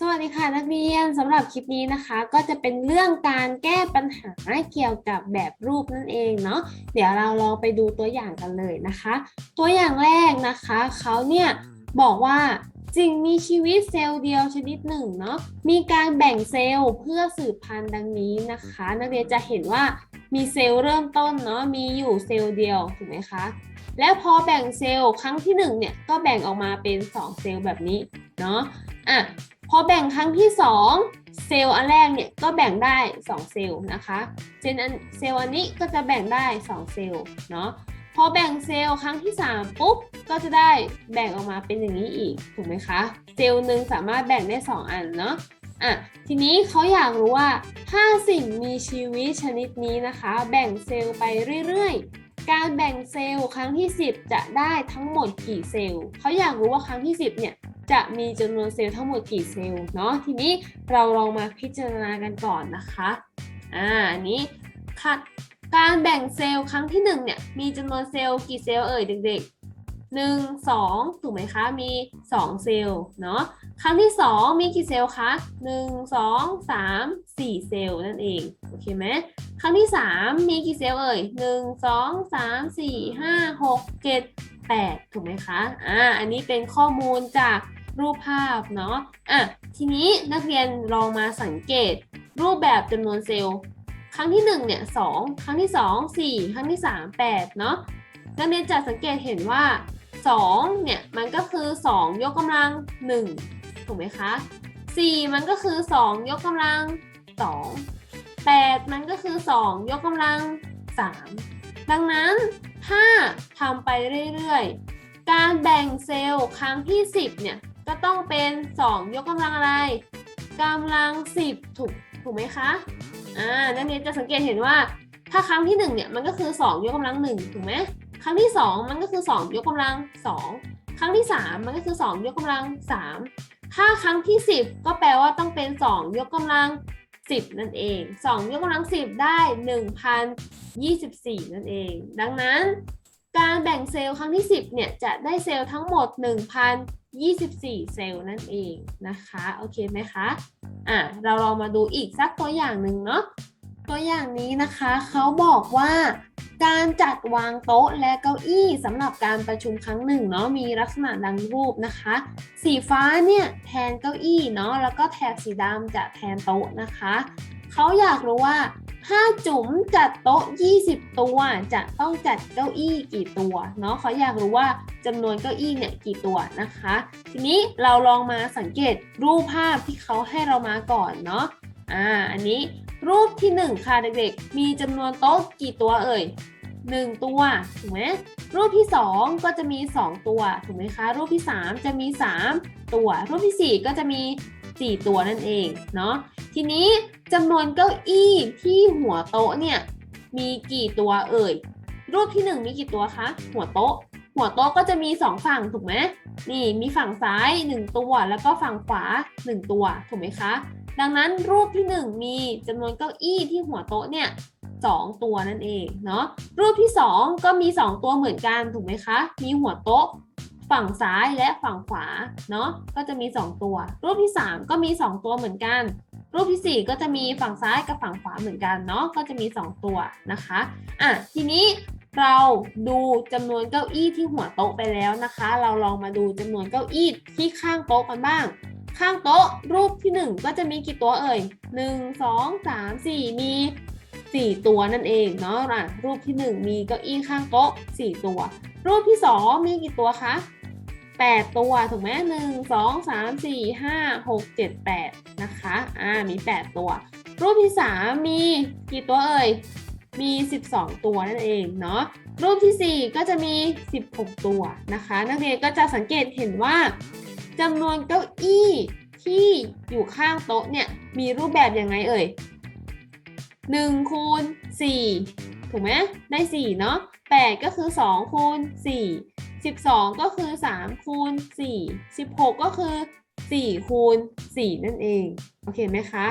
สวัสดีค่ะนักเรียนสำหรับคลิปนี้นะคะ ก็จะเป็นเรื่องการแก้ปัญหาเกี่ยวกับแบบรูปนั่นเองเนาะเดี๋ยวเราลองไปดูตัวอย่างกันเลยนะคะ ตัวอย่างแรกนะคะเขาเนี่ยบอกว่าสิ่งมีชีวิตเซลล์เดียวชนิดหนึ่งเนาะมีการแบ่งเซลล์เพื่อสืบพันธุ์ดังนี้นะคะ นักเรียนจะเห็นว่ามีเซลล์เริ่มต้นเนาะมีอยู่เซลล์เดียวถูกไหมคะแล้วพอแบ่งเซลล์ครั้งที่หนึ่งเนี่ยก็แบ่งออกมาเป็นสองเซลล์แบบนี้เนาะอะ อแบ่งครั้งที่ 2 เซลล์อันแรกเนี่ยก็แบ่งได้ 2 เซลล์นะคะเซลล์อันเซลล์อันนี้ก็จะแบ่งได้ 2 เซลล์เนาะพอแบ่งเซลล์ครั้งที่ 3 ปุ๊บ ก็จะได้แบ่งออกมาเป็นอย่างนี้อีก ถูกไหมคะ เซลล์หนึ่งสามารถแบ่งได้ 2 อันเนาะอะทีนี้เขาอยากรู้ว่าถ้าสิ่งมีชีวิตชนิดนี้นะคะ แบ่งเซลล์ไปเรื่อยๆ การแบ่งเซลล์ครั้งที่ 10 จะได้ทั้งหมดกี่เซลล์เขาอยากรู้ว่าครั้งที่ 10 เนี่ย จะมีจำนวนเซลล์ทั้งหมดกี่เซลล์เนาะทีนี้เราลองมาพิจารณากันก่อนนะคะอ่าอันนี้ค่ะการแบ่งเซลล์ครั้งที่1เนี่ยมีจำนวนเซลล์กี่เซลล์เอ่ยเด็กๆ 1 2 ถูกไหมคะ มี 2 เซลล์เนาะครั้งที่ 2 มีกี่เซลล์คะ1 2 3 4 เซลล์นั่นเองโอเคไหมครั้งที่ 3 มีกี่เซลล์เอ่ย 1 2 3 4 5 6 7 8 ถูกไหมคะ อ่า อันนี้เป็นข้อมูลจากรูปภาพเนาะ อะ ทีนี้นักเรียนลองมาสังเกต รูปแบบจำนวนเซลล์ ครั้งที่1เนี่ย2ครั้งที่ 2 4 ครั้งที่ 3 8 เนาะ นักเรียนจะสังเกตเห็นว่า 2 เนี่ย มันก็คือ 2 ยกกำลัง 1 ถูกไหมคะ 4 มันก็คือ 2 ยกกำลัง 2 8 มันก็คือ 2 ยกกำลัง 3 ดังนั้น ถ้าทำไปเรื่อยๆ การแบ่งเซลล์ครั้งที่ 10 เนี่ย ก็ต้องเป็น 2 ยกกำลังอะไรกำลัง 10 ถูกถูกไหมคะ อ่า นักเรียนจะสังเกตเห็นว่า ถ้าครั้งที่ 1 เนี่ย มันก็คือ 2 ยกกำลัง 1 ถูกไหมครั้งที่ 2 มันก็คือ 2 ยกกำลัง 2 ครั้งที่ 3 มันก็คือ 2 ยกกำลัง 3 ถ้าครั้งที่ 10 ก็แปลว่าต้องเป็น 2 ยกกำลัง 10 นั่นเอง 2 ยกกำลัง 10 ได้ 1,024 นั่นเอง ดังนั้น การแบ่งเซลล์ครั้งที่ 10 เนี่ย จะได้เซลล์ทั้งหมด 1,024 เซลล์นั่นเองนะคะ โอเคไหมคะ อะ เราลองมาดูอีกสักตัวอย่างหนึ่งเนาะ ตัวอย่างนี้นะคะ เขาบอกว่า การจัดวางโต๊ะและเก้าอี้สำหรับการประชุมครั้งหนึ่งเนาะมีลักษณะดังรูปนะคะ สีฟ้าเนี่ยแทนเก้าอี้เนาะแล้วก็แถบสีดำจะแทนโต๊ะนะคะเขาอยากรู้ว่าถ้าจุ๋มจัดโต๊ะ 20 ตัว จะต้องจัดเก้าอี้กี่ตัวเนาะเขาอยากรู้ว่าจำนวนเก้าอี้เนี่ยกี่ตัวนะคะ ทีนี้เราลองมาสังเกตรูปภาพที่เขาให้เรามาก่อนเนาะอ่าอันนี้ รูปที่ 1 ค่ะเด็กๆ มีจำนวนโต๊ะกี่ตัวเอ่ย 1 ตัวถูกไหมรูปที่ 2 ก็จะมี 2 ตัวถูกไหมคะ รูปที่ 3 จะมี 3 ตัว รูปที่ 4 ก็จะมี 4 ตัวนั่นเองเนาะทีนี้จำนวนเก้าอี้ที่หัวโต๊ะเนี่ยมีกี่ตัวเอ่ย รูปที่ 1 มีกี่ตัวคะหัวโต๊ะ หัวโต๊ะก็จะมี 2 ฝั่งถูกไหมนี่มีฝั่งซ้าย 1 ตัว แล้วก็ฝั่งขวา 1 ตัวถูกไหมคะ ดังนั้นรูปที่ 1 มีจำนวนเก้าอี้ที่หัวโต๊ะเนี่ย2ตัวนั่นเองเนาะรูปที่ 2 ก็มี 2 ตัวเหมือนกันถูกไหมคะ มีหัวโต๊ะ ฝั่งซ้ายและฝั่งขวาเนาะก็จะมี 2 ตัว รูปที่ 3 ก็มี 2 ตัวเหมือนกัน รูปที่ 4 ก็จะมีฝั่งซ้ายกับฝั่งขวาเหมือนกันเนาะก็จะมี 2 ตัวนะคะอะทีนี้เราดูจำนวนเก้าอี้ที่หัวโต๊ะไปแล้วนะคะ เราลองมาดูจำนวนเก้าอี้ที่ข้างโต๊ะกันบ้าง ข้างโต๊ะรูปที่ 1 ก็จะมีกี่ตัวเอ่ย 1 2 3 4 มี 4 ตัวนั่นเองเนาะอะรูปที่ 1 มีเก้าอี้ข้างโต๊ะ 4 ตัว รูปที่ 2 มีกี่ตัวคะ 8 ตัวถูกไหมหนึ่งสองสามสี่ห้าหกเจ็ดแปดนะคะอ่ามี 8 ตัว รูปที่ 3 มีกี่ตัวเอ่ยมี 12 ตัวนั่นเองเนาะรูปทีสี่4 ก็จะมี 16 ตัวนะคะ นักเรียนก็จะสังเกตเห็นว่า จำนวนเก้าอี้ที่อยู่ข้างโต๊ะเนี่ยมีรูปแบบยังไงเอ่ย1คูณ4ถูกไหมได้ 4 เนาะ8ก็คือ 2คูณ4 12 ก็คือ 3 คูณ 4 16 ก็คือ 4 คูณ 4 นั่นเอง โอเคไหมคะ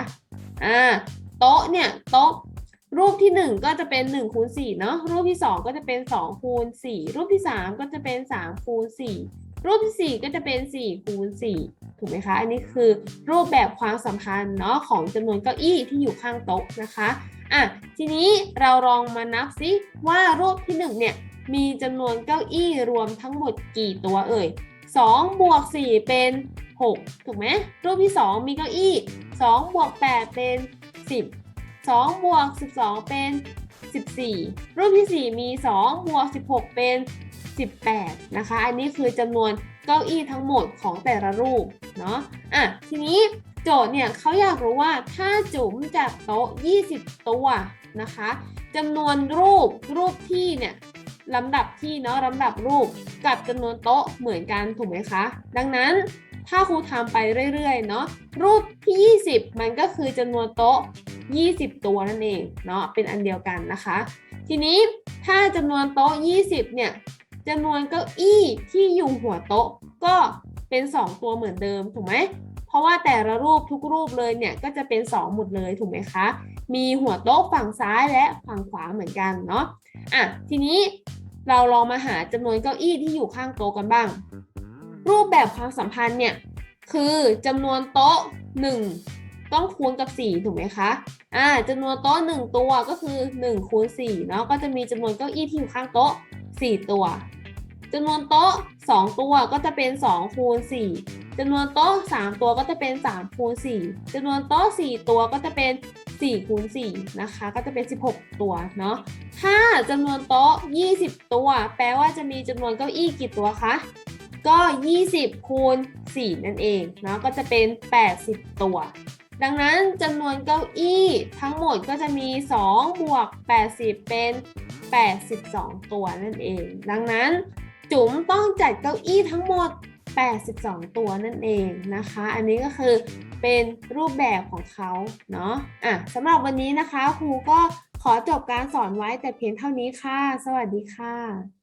อ่า โต๊ะเนี่ย โต๊ะ รูปที่ 1 ก็จะเป็น 1 คูณ4เนาะ รูปที่ 2 ก็จะเป็น 2 คูณ 4 รูปที่ 3 ก็จะเป็น 3 คูณ 4 รูปที่สี่ก็จะเป็นสี่คูณสี่ถูกไหมคะ อันนี้คือรูปแบบความสัมพันธ์เนาะของจำนวนเก้าอี้ที่อยู่ข้างโต๊ะนะคะอะทีนี้เราลองมานับซิว่ารูปที่หนึ่งเนี่ยมีจำนวนเก้าอี้รวมทั้งหมดกี่ตัวเอ่ย2บวก4เป็น 6 ถูกไหมรูปที่ 2 มีเก้าอี้2บวก8เป็น 10 2บวก12 เป็น 14 รูปที่ 4 มี2บวก16 เป็น 18 นะคะ อันนี้คือจำนวนเก้าอี้ทั้งหมดของแต่ละรูปเนาะอะทีนี้โจทย์เนี่ยเขาอยากรู้ว่าถ้าจุ๋มจัดโต๊ะ 20 ตัวนะคะจำนวนรูปรูปที่เนี่ยลำดับที่เนาะลำดับรูปกับจำนวนโต๊ะเหมือนกันถูกไหมคะ ดังนั้นถ้าครูทำไปเรื่อยๆเนาะรูปที่ 20 มันก็คือจำนวนโต๊ะ 20 ตัวนั่นเองเนาะเป็นอันเดียวกันนะคะ ทีนี้ถ้าจำนวนโต๊ะ 20 เนี่ย จำนวนเก้าอี้ที่อยู่หัวโต๊ะก็เป็น 2 ตัวเหมือนเดิมถูกไหมเพราะว่าแต่ละรูปทุกรูปเลยเนี่ยก็จะเป็น 2 หมดเลยถูกไหมคะ มีหัวโต๊ะฝั่งซ้ายและฝั่งขวาเหมือนกันเนาะอะทีนี้เราลองมาหาจำนวนเก้าอี้ที่อยู่ข้างโต๊ะกันบ้าง รูปแบบความสัมพันธ์เนี่ยคือจำนวนโต๊ะ 1 ต้องคูณกับ 4 ถูกไหมคะอ่าจำนวนโต๊ะ 1 ตัวก็คือ1คูณ4เนาะก็จะมีจำนวนเก้าอี้ที่อยู่ข้างโต๊ะ 4 ตัว จำนวนโต๊ะ 2 ตัวก็จะเป็น2คูณ4จำนวนโต๊ะ 3 ตัวก็จะเป็น3คูณ4จำนวนโต๊ะ 4 ตัวก็จะเป็น4คูณ4นะคะ ก็จะเป็น 16 ตัวเนาะถ้าจำนวนโต๊ะ 20 ตัว แปลว่าจะมีจำนวนเก้าอี้กี่ตัวคะ ก็ 20คูณ4นั่นเองเนาะ ก็จะเป็น 80 ตัว ดังนั้นจำนวนเก้าอี้ทั้งหมดก็จะมี 2 บวก 80 เป็น 82 ตัวนั่นเอง ดังนั้น จุ๋มต้องจัดเก้าอี้ทั้งหมด 82 ตัวนั่นเองนะคะ อันนี้ก็คือเป็นรูปแบบของเขาเนาะอะสำหรับวันนี้นะคะครูก็ขอจบการสอนไว้แต่เพียงเท่านี้ค่ะ สวัสดีค่ะ